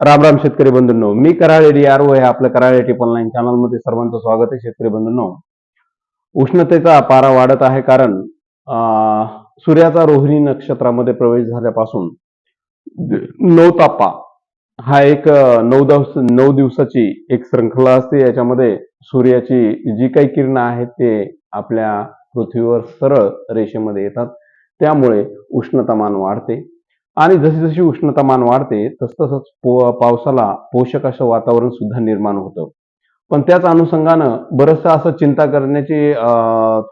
राम राम शेतकरी बंधूंनो मी Karale D R O हे आपलं कराळे टिप ऑनलाईन चॅनलमध्ये सर्वांचं स्वागत आहे शेतकरी बंधूंनो. उष्णतेचा पारा वाढत आहे कारण अं, सूर्याचा रोहिणी नक्षत्रामध्ये प्रवेश झाल्यापासून नवतापा हा एक नऊ दिवस नऊ दिवसाची एक श्रृंखला असते. याच्यामध्ये सूर्याची जी काही किरणं आहेत ते आपल्या पृथ्वीवर सरळ रेषेमध्ये येतात. त्यामुळे उष्णतामान वाढते. आणि जशी जशी उष्णतामान वाढते तस तसंच पो पावसाला पोषक असं वातावरण सुद्धा निर्माण होतं. पण त्याच अनुषंगानं बरंचसं असं चिंता करण्याची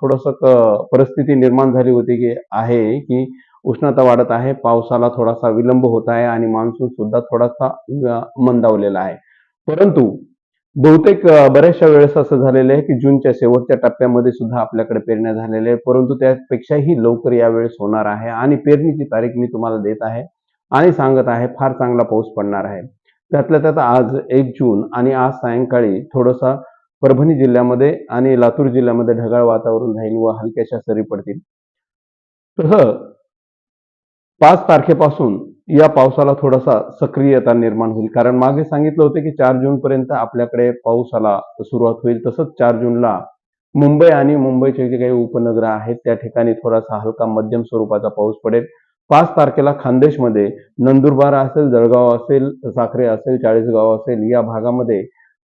थोडंसं क- परिस्थिती निर्माण झाली होती की आहे की उष्णता वाढत आहे पावसाला थोडासा विलंब होत आहे आणि मान्सून सुद्धा थोडासा मंदावलेला आहे. परंतु बहुतेक बऱ्याचशा वेळेस असं झालेलं आहे की जूनच्या शेवटच्या टप्प्यामध्ये सुद्धा आपल्याकडे पेरण्या झालेल्या आहेत. परंतु त्यापेक्षाही लवकर यावेळेस होणार आहे आणि पेरणीची तारीख मी तुम्हाला देत आहे आणि सांगत आहे फार चांगला पाऊस पडणार आहे. त्यातल्या त्यात आज एक जून आणि आज सायंकाळी थोडासा परभणी जिल्ह्यामध्ये आणि लातूर जिल्ह्यामध्ये ढगाळ वातावरण राहील व हलक्याशा सरी पडतील. तसं पाच तारखेपासून या पावसाला थोडासा सक्रियता निर्माण होईल. कारण मागे सांगितलं होतं की चार जून पर्यंत आपल्याकडे पावसाला सुरुवात होईल. तसंच चार जूनला मुंबई आणि मुंबईचे जे काही उपनगर आहेत त्या ठिकाणी थोडासा हलका मध्यम स्वरूपाचा पाऊस पडेल. पाच तारखेला खानदेशमध्ये नंदुरबार असेल जळगाव असेल साखरे असेल चाळीसगाव असेल या भागामध्ये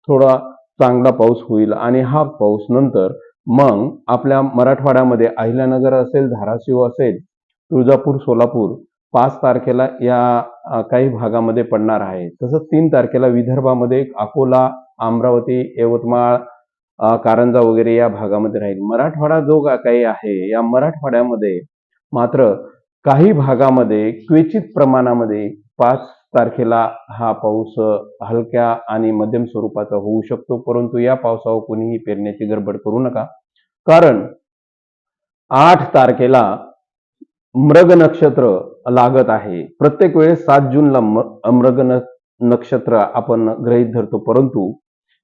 थोडा चांगला पाऊस होईल. आणि हा पाऊस नंतर मग आपल्या मराठवाड्यामध्ये अहिल्यानगर असेल धाराशिव असेल तुळजापूर सोलापूर पाच तारखेला या काही भागामध्ये पडणार आहे. तसंच तीन तारखेला विदर्भामध्ये अकोला अमरावती यवतमाळ कारंजा वगैरे या भागामध्ये राहील. मराठवाडा जो का- काही आहे या मराठवाड्यामध्ये मात्र काही भागामध्ये क्वचित प्रमाणामध्ये पाच तारखेला हा पाऊस हलक्या आणि मध्यम स्वरूपाचा होऊ शकतो. परंतु या पावसावर कोणीही पेरण्याची गडबड करू नका. कारण आठ तारखेला मृग नक्षत्र लागत आहे. प्रत्येक वेळेस सात जूनला म- मृग नक्षत्र आपण ग्रहित धरतो परंतु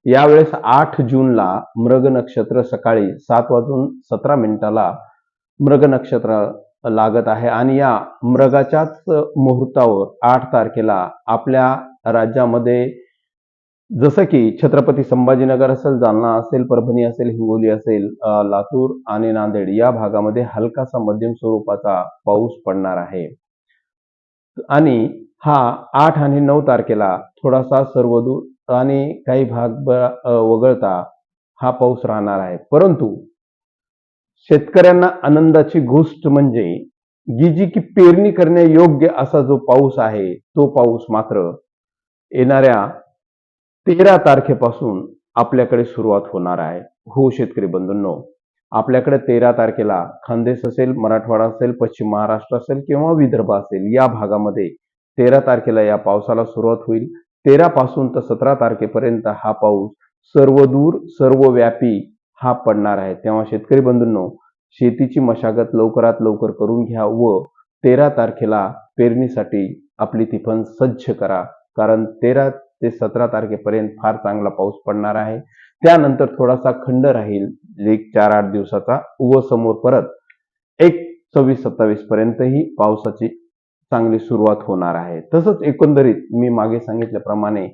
यावेळेस आठ जूनला मृग नक्षत्र सकाळी सात वाजून सतरा मिनिटाला मृग नक्षत्र लागत आहे आणि या मृगाच्याच मुहूर्तावर आठ तारखेला आपल्या राज्यामध्ये जसं की छत्रपती संभाजीनगर असेल जालना असेल परभणी असेल हिंगोली असेल लातूर आणि नांदेड या भागामध्ये हलकासा मध्यम स्वरूपाचा पाऊस पडणार आहे. आणि हा आठ आणि नऊ तारखेला थोडासा सर्वदूर आणि काही भाग वगळता हा पाऊस राहणार आहे. परंतु शेतकऱ्यांना आनंदाची गोष्ट म्हणजे जी जी की पेरणी करण्यायोग्य असा जो पाऊस आहे तो पाऊस मात्र येणाऱ्या तेरा तारखेपासून आपल्याकडे सुरुवात होणार आहे. हो शेतकरी बंधूंनो आपल्याकडे तेरा तारखेला खानदेश असेल मराठवाडा असेल पश्चिम महाराष्ट्र असेल किंवा विदर्भ असेल या भागामध्ये तेरा तारखेला या पावसाला सुरुवात होईल. तेरा पासून तर सतरा तारखेपर्यंत हा पाऊस सर्वदूर सर्वव्यापी हा पडणार आहे. तेव्हा शेतकरी बंधूंनो शेतीची मशागत लवकरात लवकर करून घ्या व तेरा तारखेला पेरणीसाठी आपली तिफन सज्ज करा. कारण तेरा ते सतरा तारखेपर्यंत फार चांगला पाऊस पडणार आहे. त्यानंतर थोडासा खंड राहील. एक चार आठ दिवसाचा व समोर परत एक सव्वीस सत्तावीस पर्यंत ही पावसाची चांगली सुरुवात होणार आहे. तसंच एकंदरीत मी मागे सांगितल्याप्रमाणे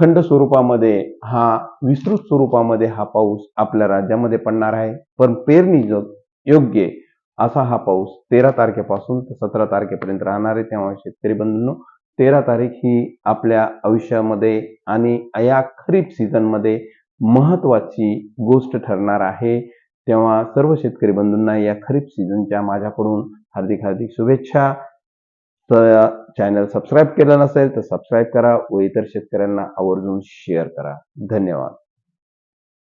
खंड स्वरूपामध्ये हा विस्तृत स्वरूपामध्ये हा पाऊस आपल्या राज्यामध्ये पडणार आहे. पण पेरणी जग योग्य असा हा पाऊस तेरा तारखेपासून ते सतरा तारखेपर्यंत राहणार आहे. तेव्हा शेतकरी बंधूंनो तेरा तारीख ही आपल्या आयुष्यामध्ये आणि या खरीप सीझनमध्ये महत्वाची गोष्ट ठरणार आहे. तेव्हा सर्व शेतकरी बंधूंना या खरीप सीझनच्या माझ्याकडून हार्दिक हार्दिक शुभेच्छा. तर चॅनल सबस्क्राईब केलं नसेल तर सबस्क्राईब करा व इतर शेतकऱ्यांना आवर्जून शेअर करा. धन्यवाद.